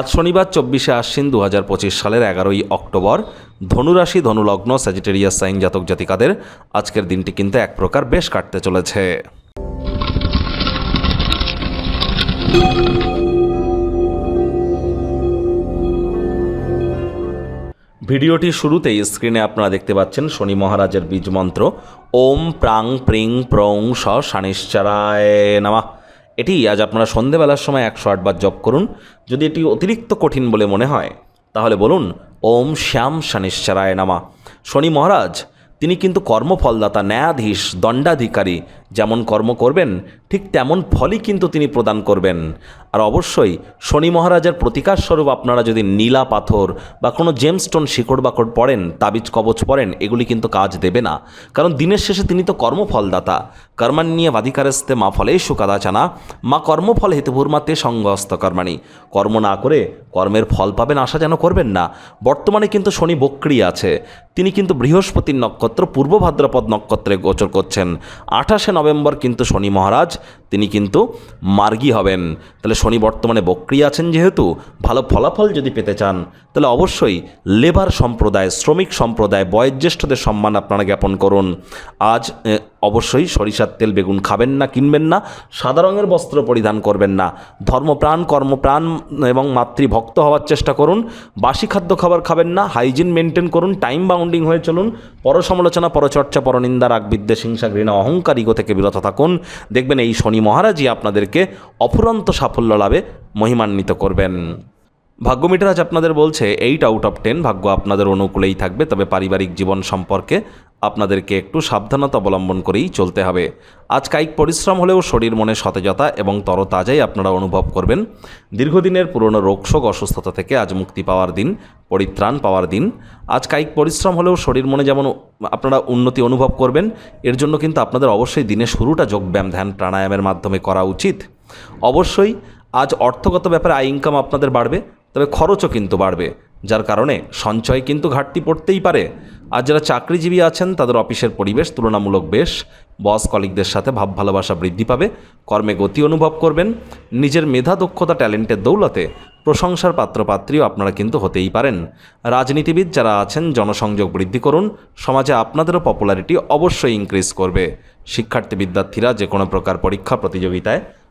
আজ শনিবার চব্বিশে আশ্বিন দু হাজার পঁচিশ সালের এগারোই অক্টোবর, ধনুরাশি, ধনুলগ্ন স্যাজিটেরিয়াস সাইন জাতক জাতিকাদের আজকের দিনটি কিন্তু এক প্রকার বেশ কাটতে চলেছে। ভিডিওটি শুরুতেই স্ক্রিনে আপনারা দেখতে পাচ্ছেন শনি মহারাজের বীজ মন্ত্র, ওম প্রাং প্রিং প্রং স শানিশ্চারায় নামা। এটি আজ আপনারা সন্ধেবেলার সময় একশো আটবার জপ করুন। যদি এটি অতিরিক্ত কঠিন বলে মনে হয়, তাহলে বলুন, ওম শ্যাম শানিশ্চারায় নামা। শনি মহারাজ, তিনি কিন্তু কর্মফলদাতা, ন্যায়াধীশ, দণ্ডাধিকারী যেমন কর্ম করবেন, ঠিক তেমন ফলই কিন্তু তিনি প্রদান করবেন। আর অবশ্যই শনি মহারাজের প্রতিকার স্বরূপ আপনারা যদি নীলা পাথর বা কোনো জেমস্টোন শিকড় বাকড় পড়েন, তাবিজ কবচ পড়েন, এগুলি কিন্তু কাজ দেবে না। কারণ দিনের শেষে তিনি তো কর্মফলদাতা। কর্মান্নিয়ে বাধিকারস্তে মা ফলে সুকাদাচানা মা কর্মফল হেতুভূর্মাতে সঙ্গস্ত কর্মাণী। কর্ম না করে কর্মের ফল পাবেন আশা যেন করবেন না। বর্তমানে কিন্তু শনি বক্রি আছে। তিনি কিন্তু বৃহস্পতির নক্ষত্র, পূর্ব ভাদ্রপদ নক্ষত্রে গোচর করছেন। আঠাশে নভেম্বর, কিন্তু শনি মহারাজ, তিনি কিন্তু মার্গী হবেন। তাহলে শনি বর্তমানে বক্রি আছেন যেহেতু, ভালো ফলাফল যদি পেতে চান, তাহলে অবশ্যই লেবার সম্প্রদায়, শ্রমিক সম্প্রদায়, বয়োজ্যেষ্ঠদের সম্মান আপনারা জ্ঞাপন করুন। আজ অবশ্যই সরিষার তেল বেগুন খাবেন না, কিনবেন না, সাদা রঙের বস্ত্র পরিধান করবেন না। ধর্মপ্রাণ, কর্মপ্রাণ এবং মাতৃভক্ত হওয়ার চেষ্টা করুন। বাসি খাদ্য খাবার খাবেন না, হাইজিন মেনটেন করুন, টাইম বাউন্ডিং হয়ে চলুন। পরসমালোচনা, পরচর্চা, পরনিন্দা রাগ বিদ্বেষ হিংসা, ঘৃণা, অহংকার, ইগো থেকে বিরত থাকুন। দেখবেন এই শনি মহারাজই আপনাদেরকে অফুরন্ত সাফল্য লাভে মহিমান্বিত করবেন। ভাগ্য মিটার আজ আপনাদের বলছে, এইট আউট অফ টেন ভাগ্য আপনাদের অনুকূলেই থাকবে, তবে পারিবারিক জীবন সম্পর্কে আপনাদেরকে একটু সাবধানতা অবলম্বন করেই চলতে হবে। আজ কায়িক পরিশ্রম হলেও শরীর মনে সতেজতা এবং তরতাজাই আপনারা অনুভব করবেন। দীর্ঘদিনের পুরনো রোগশোক অসুস্থতা থেকে আজ মুক্তি পাওয়ার দিন, পরিত্রাণ পাওয়ার দিন। আজ কায়িক পরিশ্রম হলেও শরীর মনে যেমন আপনারা উন্নতি অনুভব করবেন, এর জন্য কিন্তু আপনাদের অবশ্যই দিনের শুরুটা যোগব্যায়াম, ধ্যান, প্রাণায়ামের মাধ্যমে করা উচিত। অবশ্যই আজ অর্থগত ব্যাপারে আয় ইনকাম আপনাদের বাড়বে, তবে খরচও কিন্তু বাড়বে, যার কারণে সঞ্চয় কিন্তু ঘাটতি পড়তেই পারে। আর যারা চাকরিজীবী আছেন, তাদের অফিসের পরিবেশ তুলনামূলক বেশ। বস কলিকদের সাথে ভাব ভালোবাসা বৃদ্ধি পাবে, কর্মে গতি অনুভব করবেন। নিজের মেধা, দক্ষতা, ট্যালেন্টের দৌলতে প্রশংসার পাত্রপাত্রীও আপনারা কিন্তু হতেই পারেন। রাজনীতিবিদ যারা আছেন, জনসংযোগ বৃদ্ধি করুন। সমাজে আপনাদেরও পপুলারিটি অবশ্যই ইনক্রিজ করবে। শিক্ষার্থী বিদ্যার্থীরা যে কোনো প্রকার পরীক্ষা, প্রতিযোগিতায়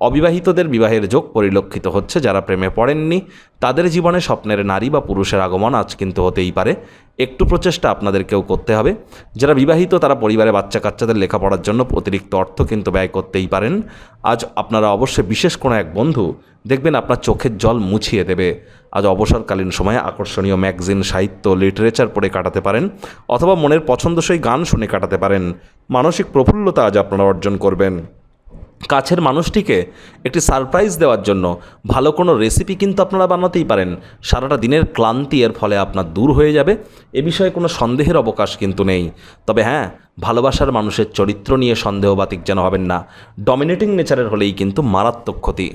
অবিবাহিতদের বিবাহের যোগ পরিলক্ষিত হচ্ছে যারা প্রেমে পড়েননি। তাদের জীবনে স্বপ্নের নারী বা পুরুষের আগমন আজ কিন্তু হতেই পারে। একটু প্রচেষ্টা আপনাদেরকেও করতে হবে। যারা বিবাহিত, তারা পরিবারে বাচ্চা কাচ্চাদের লেখাপড়ার জন্য অতিরিক্ত অর্থ কিন্তু ব্যয় করতেই পারেন। আজ আপনারা অবশ্যই বিশেষ কোনো এক বন্ধু দেখবেন আপনার চোখের জল মুছিয়ে দেবে। আজ অবসরকালীন সময়ে আকর্ষণীয় ম্যাগজিন, সাহিত্য, লিটারেচার পড়ে কাটাতে পারেন অথবা মনের পছন্দসই গান শুনে কাটাতে পারেন। মানসিক প্রফুল্লতা আজ আপনারা অর্জন করবেন। কাছের মানুষটিকে একটি সারপ্রাইজ দেওয়ার জন্য। ভালো কোনো রেসিপি কিন্তু আপনারা বানাতেই পারেন। সারাটা দিনের ক্লান্তি এর ফলে আপনার দূর হয়ে যাবে। এ বিষয়ে কোনো সন্দেহের অবকাশ কিন্তু নেই। তবে হ্যাঁ ভালোবাসার মানুষের চরিত্র নিয়ে সন্দেহবাতিক যেন হবেন না। ডমিনেটিং নেচারের হলেই কিন্তু মারাত্মক ক্ষতি।